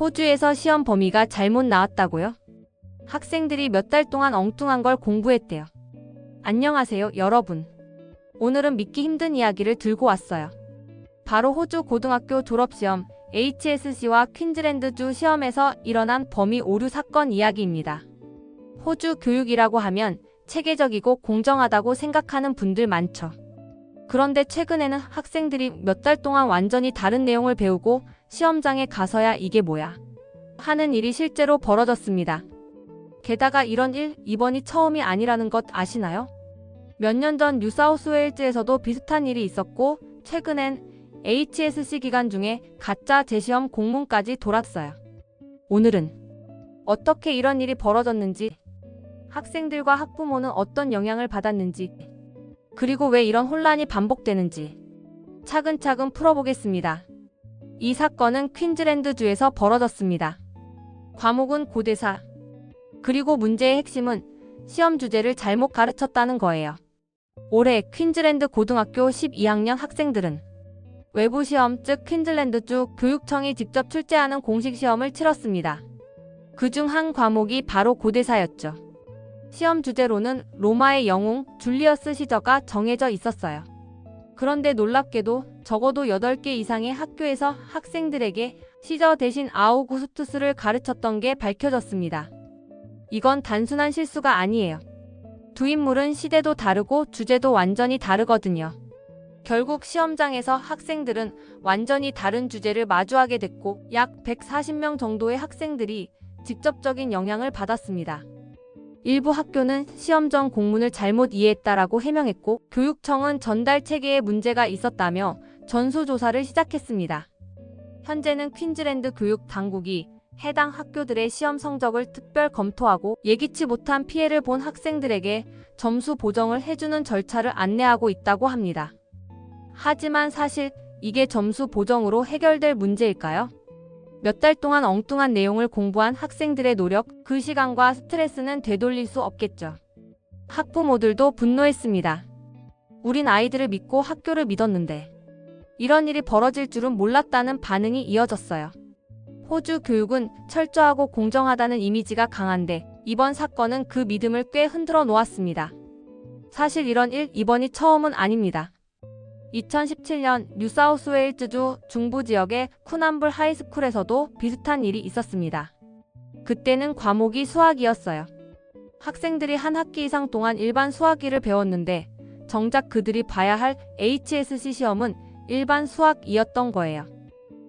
호주에서 시험 범위가 잘못 나왔다고요? 학생들이 몇 달 동안 엉뚱한 걸 공부했대요. 안녕하세요, 여러분. 오늘은 믿기 힘든 이야기를 들고 왔어요. 바로 호주 고등학교 졸업시험 HSC와 퀸즐랜드주 시험에서 일어난 범위 오류 사건 이야기입니다. 호주 교육이라고 하면 체계적이고 공정하다고 생각하는 분들 많죠. 그런데 최근에는 학생들이 몇 달 동안 완전히 다른 내용을 배우고 시험장에 가서야 이게 뭐야 하는 일이 실제로 벌어졌습니다. 게다가 이런 일 이번이 처음이 아니라는 것 아시나요? 몇 년 전 뉴사우스웨일즈에서도 비슷한 일이 있었고 최근엔 HSC 기간 중에 가짜 재시험 공문까지 돌았어요. 오늘은 어떻게 이런 일이 벌어졌는지 학생들과 학부모는 어떤 영향을 받았는지 그리고 왜 이런 혼란이 반복되는지 차근차근 풀어보겠습니다. 이 사건은 퀸즐랜드주에서 벌어졌습니다. 과목은 고대사. 그리고 문제의 핵심은 시험 주제를 잘못 가르쳤다는 거예요. 올해 퀸즐랜드 고등학교 12학년 학생들은 외부 시험 즉 퀸즐랜드주 교육청이 직접 출제하는 공식 시험을 치렀습니다. 그 중 한 과목이 바로 고대사였죠. 시험 주제로는 로마의 영웅 줄리어스 시저가 정해져 있었어요. 그런데 놀랍게도 적어도 8개 이상의 학교에서 학생들에게 시저 대신 아우구스투스를 가르쳤던 게 밝혀졌습니다. 이건 단순한 실수가 아니에요. 두 인물은 시대도 다르고 주제도 완전히 다르거든요. 결국 시험장에서 학생들은 완전히 다른 주제를 마주하게 됐고 약 140명 정도의 학생들이 직접적인 영향을 받았습니다. 일부 학교는 시험 전 공문을 잘못 이해했다라고 해명했고 교육청은 전달 체계에 문제가 있었다며 전수조사를 시작했습니다. 현재는 퀸즐랜드 교육 당국이 해당 학교들의 시험 성적을 특별 검토하고 예기치 못한 피해를 본 학생들에게 점수 보정을 해주는 절차를 안내하고 있다고 합니다. 하지만 사실 이게 점수 보정으로 해결될 문제일까요? 몇 달 동안 엉뚱한 내용을 공부한 학생들의 노력, 그 시간과 스트레스는 되돌릴 수 없겠죠. 학부모들도 분노했습니다. 우린 아이들을 믿고 학교를 믿었는데 이런 일이 벌어질 줄은 몰랐다는 반응이 이어졌어요. 호주 교육은 철저하고 공정하다는 이미지가 강한데 이번 사건은 그 믿음을 꽤 흔들어 놓았습니다. 사실 이런 일 이번이 처음은 아닙니다. 2017년 뉴사우스웨일즈주 중부 지역의 쿠남불 하이스쿨에서도 비슷한 일이 있었습니다. 그때는 과목이 수학이었어요. 학생들이 한 학기 이상 동안 일반 수학기를 배웠는데 정작 그들이 봐야 할 HSC 시험은 일반 수학이었던 거예요.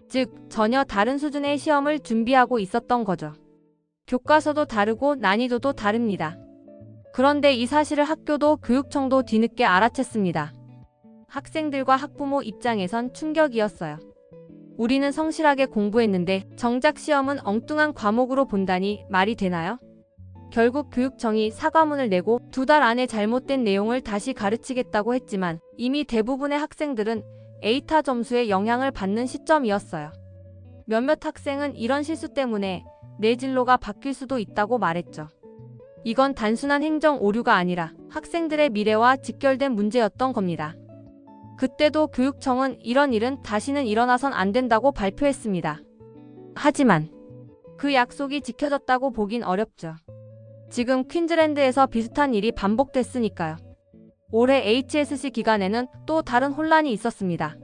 즉, 전혀 다른 수준의 시험을 준비하고 있었던 거죠. 교과서도 다르고 난이도도 다릅니다. 그런데 이 사실을 학교도 교육청도 뒤늦게 알아챘습니다. 학생들과 학부모 입장에선 충격이었어요. 우리는 성실하게 공부했는데 정작 시험은 엉뚱한 과목으로 본다니 말이 되나요? 결국 교육청이 사과문을 내고 두 달 안에 잘못된 내용을 다시 가르치겠다고 했지만 이미 대부분의 학생들은 에이타 점수에 영향을 받는 시점이었어요. 몇몇 학생은 이런 실수 때문에 내 진로가 바뀔 수도 있다고 말했죠. 이건 단순한 행정 오류가 아니라 학생들의 미래와 직결된 문제였던 겁니다. 그때도 교육청은 이런 일은 다시는 일어나선 안 된다고 발표했습니다. 하지만 그 약속이 지켜졌다고 보긴 어렵죠. 지금 퀸즐랜드에서 비슷한 일이 반복됐으니까요. 올해 HSC 기간에는 또 다른 혼란이 있었습니다.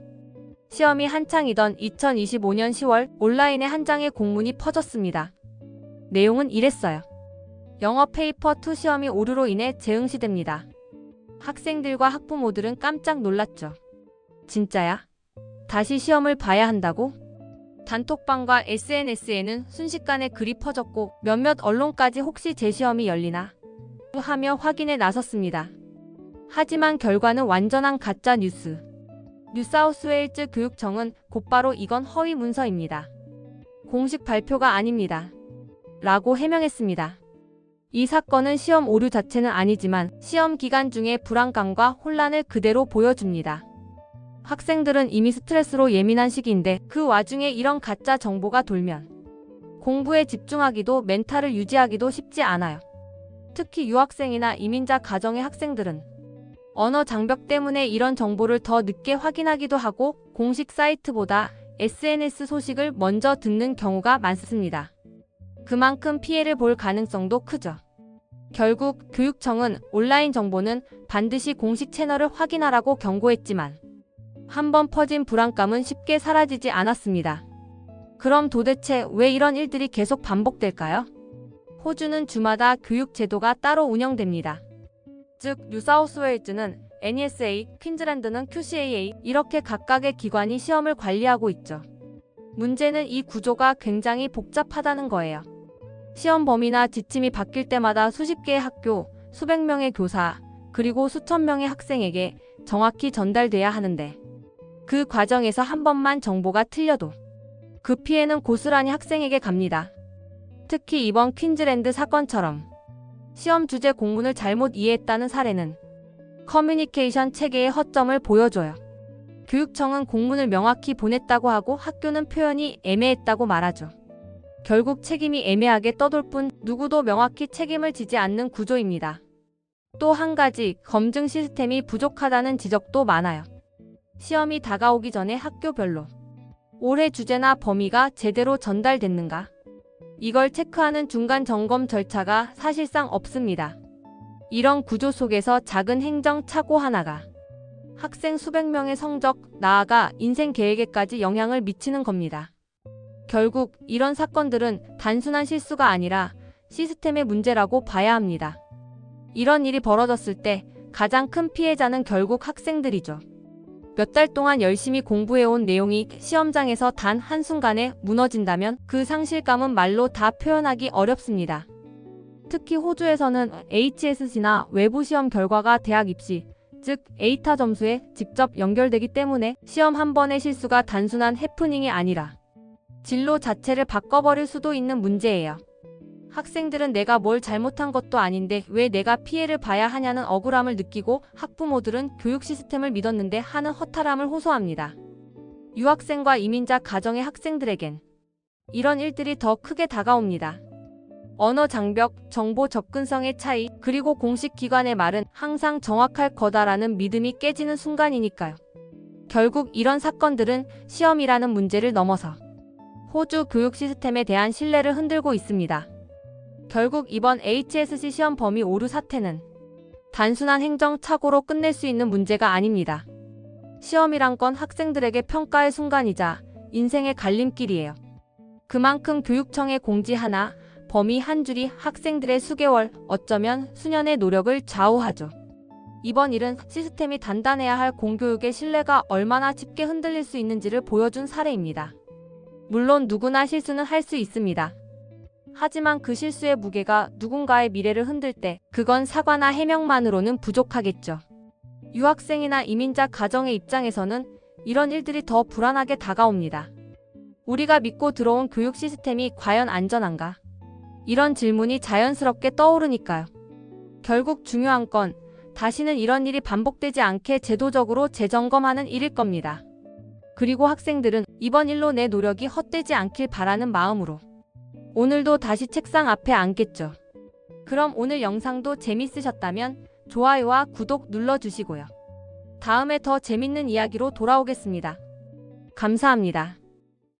시험이 한창이던 2025년 10월 온라인에 한 장의 공문이 퍼졌습니다. 내용은 이랬어요. 영어 페이퍼 2 시험이 오류로 인해 재응시됩니다. 학생들과 학부모들은 깜짝 놀랐죠. 진짜야? 다시 시험을 봐야 한다고? 단톡방과 SNS에는 순식간에 글이 퍼졌고 몇몇 언론까지 혹시 재시험이 열리나? 하며 확인에 나섰습니다. 하지만 결과는 완전한 가짜 뉴스. 뉴사우스웨일즈 교육청은 곧바로 이건 허위 문서입니다. 공식 발표가 아닙니다. 라고 해명했습니다. 이 사건은 시험 오류 자체는 아니지만 시험 기간 중의 불안감과 혼란을 그대로 보여줍니다. 학생들은 이미 스트레스로 예민한 시기인데 그 와중에 이런 가짜 정보가 돌면 공부에 집중하기도 멘탈을 유지하기도 쉽지 않아요. 특히 유학생이나 이민자 가정의 학생들은 언어 장벽 때문에 이런 정보를 더 늦게 확인하기도 하고 공식 사이트보다 SNS 소식을 먼저 듣는 경우가 많습니다. 그만큼 피해를 볼 가능성도 크죠. 결국 교육청은 온라인 정보는 반드시 공식 채널을 확인하라고 경고했지만 한번 퍼진 불안감은 쉽게 사라지지 않았습니다. 그럼 도대체 왜 이런 일들이 계속 반복될까요? 호주는 주마다 교육 제도가 따로 운영됩니다. 즉 뉴사우스웨일즈는 NESA, 퀸즐랜드는 QCAA 이렇게 각각의 기관이 시험을 관리하고 있죠. 문제는 이 구조가 굉장히 복잡하다는 거예요. 시험 범위나 지침이 바뀔 때마다 수십 개의 학교, 수백 명의 교사, 그리고 수천 명의 학생에게 정확히 전달돼야 하는데 그 과정에서 한 번만 정보가 틀려도 그 피해는 고스란히 학생에게 갑니다. 특히 이번 퀸즐랜드 사건처럼 시험 주제 공문을 잘못 이해했다는 사례는 커뮤니케이션 체계의 허점을 보여줘요. 교육청은 공문을 명확히 보냈다고 하고 학교는 표현이 애매했다고 말하죠. 결국 책임이 애매하게 떠돌 뿐 누구도 명확히 책임을 지지 않는 구조입니다. 또 한 가지 검증 시스템이 부족하다는 지적도 많아요. 시험이 다가오기 전에 학교별로 올해 주제나 범위가 제대로 전달됐는가? 이걸 체크하는 중간 점검 절차가 사실상 없습니다. 이런 구조 속에서 작은 행정 착오 하나가 학생 수백 명의 성적, 나아가 인생 계획에까지 영향을 미치는 겁니다. 결국 이런 사건들은 단순한 실수가 아니라 시스템의 문제라고 봐야 합니다. 이런 일이 벌어졌을 때 가장 큰 피해자는 결국 학생들이죠. 몇 달 동안 열심히 공부해온 내용이 시험장에서 단 한순간에 무너진다면 그 상실감은 말로 다 표현하기 어렵습니다. 특히 호주에서는 HSC나 외부 시험 결과가 대학 입시, 즉 에이타 점수에 직접 연결되기 때문에 시험 한 번의 실수가 단순한 해프닝이 아니라 진로 자체를 바꿔버릴 수도 있는 문제예요. 학생들은 내가 뭘 잘못한 것도 아닌데 왜 내가 피해를 봐야 하냐는 억울함을 느끼고 학부모들은 교육 시스템을 믿었는데 하는 허탈함을 호소합니다. 유학생과 이민자 가정의 학생들에겐 이런 일들이 더 크게 다가옵니다. 언어 장벽, 정보 접근성의 차이, 그리고 공식 기관의 말은 항상 정확할 거다라는 믿음이 깨지는 순간이니까요. 결국 이런 사건들은 시험이라는 문제를 넘어서 호주 교육 시스템에 대한 신뢰를 흔들고 있습니다. 결국 이번 HSC 시험 범위 오류 사태는 단순한 행정 착오로 끝낼 수 있는 문제가 아닙니다. 시험이란 건 학생들에게 평가의 순간이자 인생의 갈림길이에요. 그만큼 교육청의 공지 하나, 범위 한 줄이 학생들의 수개월, 어쩌면 수년의 노력을 좌우하죠. 이번 일은 시스템이 단단해야 할 공교육의 신뢰가 얼마나 쉽게 흔들릴 수 있는지를 보여준 사례입니다. 물론 누구나 실수는 할 수 있습니다. 하지만 그 실수의 무게가 누군가의 미래를 흔들 때 그건 사과나 해명만으로는 부족하겠죠. 유학생이나 이민자 가정의 입장에서는 이런 일들이 더 불안하게 다가옵니다. 우리가 믿고 들어온 교육 시스템이 과연 안전한가? 이런 질문이 자연스럽게 떠오르니까요. 결국 중요한 건 다시는 이런 일이 반복되지 않게 제도적으로 재점검하는 일일 겁니다. 그리고 학생들은 이번 일로 내 노력이 헛되지 않길 바라는 마음으로 오늘도 다시 책상 앞에 앉겠죠. 그럼 오늘 영상도 재밌으셨다면 좋아요와 구독 눌러주시고요. 다음에 더 재밌는 이야기로 돌아오겠습니다. 감사합니다.